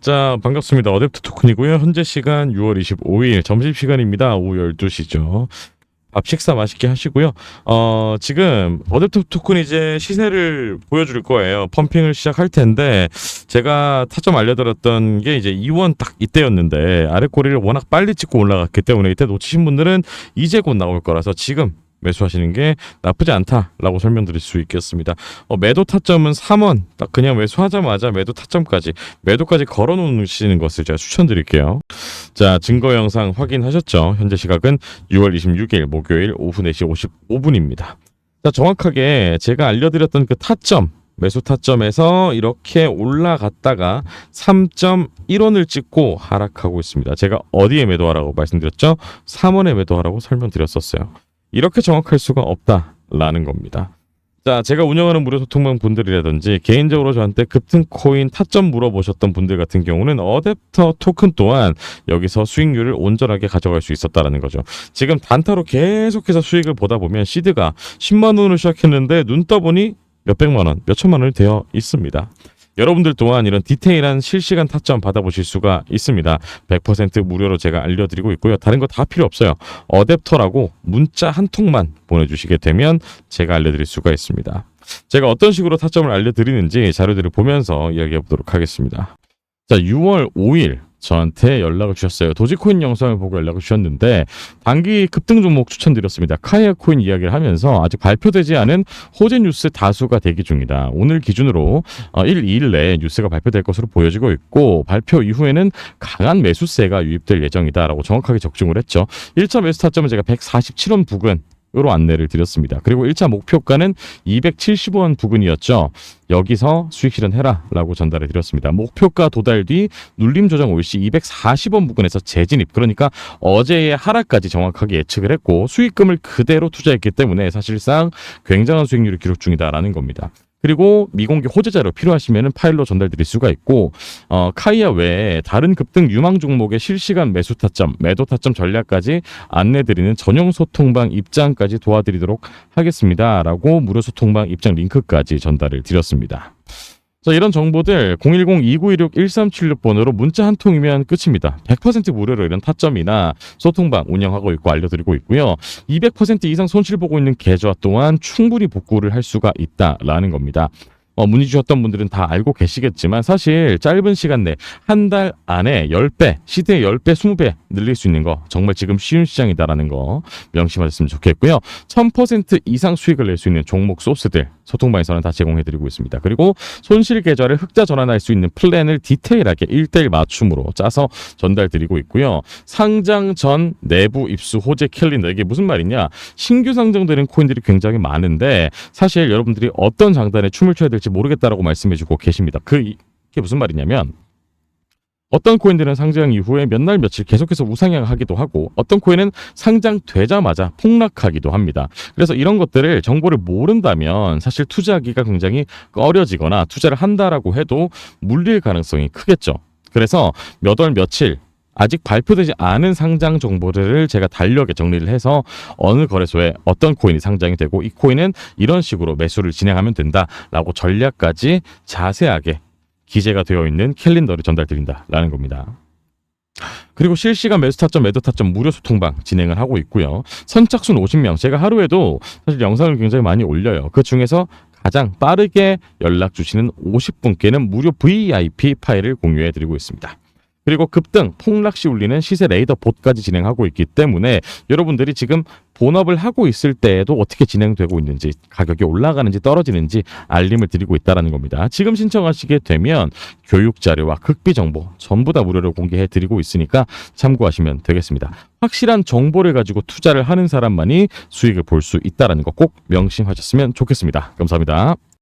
자, 반갑습니다. 어댑트 토큰이고요. 현재 시간 6월 25일 점심시간입니다. 오후 12시죠. 밥 식사 맛있게 하시고요. 어, 지금 어댑트 토큰 이제 시세를 보여줄 거예요. 펌핑을 시작할 텐데 제가 타점 알려드렸던 게 이제 2원 딱 이때였는데 아래 꼬리를 워낙 빨리 찍고 올라갔기 때문에 이때 놓치신 분들은 이제 곧 나올 거라서 지금 매수하시는 게 나쁘지 않다라고 설명드릴 수 있겠습니다. 어, 매도 타점은 3원 딱 그냥 매수하자마자 매도 타점까지 매도까지 걸어 놓으시는 것을 제가 추천드릴게요. 자 증거 영상 확인하셨죠? 현재 시각은 6월 26일 목요일 오후 4시 55분입니다. 자 정확하게 제가 알려드렸던 그 타점 매수 타점에서 이렇게 올라갔다가 3.1원을 찍고 하락하고 있습니다. 제가 어디에 매도하라고 말씀드렸죠? 3원에 매도하라고 설명드렸었어요. 이렇게 정확할 수가 없다라는 겁니다. 자, 제가 운영하는 무료 소통방 분들이라든지 개인적으로 저한테 급등 코인 타점 물어보셨던 분들 같은 경우는 어댑터 토큰 또한 여기서 수익률을 온전하게 가져갈 수 있었다라는 거죠. 지금 단타로 계속해서 수익을 보다 보면 시드가 10만 원으로 시작했는데 눈 떠보니 몇백만 원, 몇천만 원이 되어 있습니다. 여러분들 또한 이런 디테일한 실시간 타점 받아보실 수가 있습니다. 100% 무료로 제가 알려드리고 있고요. 다른 거 다 필요 없어요. 어댑터라고 문자 한 통만 보내주시게 되면 제가 알려드릴 수가 있습니다. 제가 어떤 식으로 타점을 알려드리는지 자료들을 보면서 이야기해 보도록 하겠습니다. 자, 6월 5일 저한테 연락을 주셨어요. 도지코인 영상을 보고 연락을 주셨는데 단기 급등 종목 추천드렸습니다. 카이아 코인 이야기를 하면서 아직 발표되지 않은 호재 뉴스 다수가 대기 중이다. 오늘 기준으로 어, 1, 2일 내에 뉴스가 발표될 것으로 보여지고 있고 발표 이후에는 강한 매수세가 유입될 예정이다라고 정확하게 적중을 했죠. 1차 매수 타점은 제가 147원 부근 으로 안내를 드렸습니다. 그리고 1차 목표가는 270원 부근이었죠. 여기서 수익 실현해라 라고 전달해 드렸습니다. 목표가 도달 뒤 눌림 조정 올시 240원 부근에서 재진입. 그러니까 어제의 하락까지 정확하게 예측을 했고 수익금을 그대로 투자했기 때문에 사실상 굉장한 수익률을 기록 중이다라는 겁니다. 그리고 미공개 호재 자료 필요하시면 파일로 전달드릴 수가 있고 어, 카이아 외에 다른 급등 유망 종목의 실시간 매수 타점, 매도 타점 전략까지 안내드리는 전용 소통방 입장까지 도와드리도록 하겠습니다 라고 무료 소통방 입장 링크까지 전달을 드렸습니다. 자, 이런 정보들 010-2916-1376번으로 문자 한 통이면 끝입니다. 100% 무료로 이런 타점이나 소통방 운영하고 있고 알려드리고 있고요. 200% 이상 손실 보고 있는 계좌 또한 충분히 복구를 할 수가 있다라는 겁니다. 어, 문의 주셨던 분들은 다 알고 계시겠지만 사실 짧은 시간 내 한 달 안에 10배, 시대의 10배, 20배 늘릴 수 있는 거 정말 지금 쉬운 시장이다라는 거 명심하셨으면 좋겠고요. 1000% 이상 수익을 낼 수 있는 종목 소스들 소통방에서는 다 제공해드리고 있습니다. 그리고 손실 계좌를 흑자 전환할 수 있는 플랜을 디테일하게 1대1 맞춤으로 짜서 전달드리고 있고요. 상장 전 내부 입수 호재 캘린더 이게 무슨 말이냐? 신규 상장되는 코인들이 굉장히 많은데 사실 여러분들이 어떤 장단에 춤을 춰야 될지 모르겠다라고 말씀해주고 계십니다. 그 이- 이게 무슨 말이냐면 어떤 코인들은 상장 이후에 몇 날 며칠 계속해서 우상향하기도 하고 어떤 코인은 상장되자마자 폭락하기도 합니다. 그래서 이런 것들을 정보를 모른다면 사실 투자하기가 굉장히 꺼려지거나 투자를 한다라고 해도 물릴 가능성이 크겠죠. 그래서 몇 월 며칠 아직 발표되지 않은 상장 정보들을 제가 달력에 정리를 해서 어느 거래소에 어떤 코인이 상장이 되고 이 코인은 이런 식으로 매수를 진행하면 된다라고 전략까지 자세하게 기재가 되어 있는 캘린더를 전달드린다라는 겁니다. 그리고 실시간 매수 타점, 매도 타점 무료 소통방 진행을 하고 있고요. 선착순 50명. 제가 하루에도 사실 영상을 굉장히 많이 올려요. 그 중에서 가장 빠르게 연락 주시는 50분께는 무료 VIP 파일을 공유해 드리고 있습니다. 그리고 급등, 폭락 시 울리는 시세 레이더 봇까지 진행하고 있기 때문에 여러분들이 지금 본업을 하고 있을 때에도 어떻게 진행되고 있는지, 가격이 올라가는지 떨어지는지 알림을 드리고 있다는 겁니다. 지금 신청하시게 되면 교육 자료와 극비 정보 전부 다 무료로 공개해 드리고 있으니까 참고하시면 되겠습니다. 확실한 정보를 가지고 투자를 하는 사람만이 수익을 볼 수 있다는 거 꼭 명심하셨으면 좋겠습니다. 감사합니다.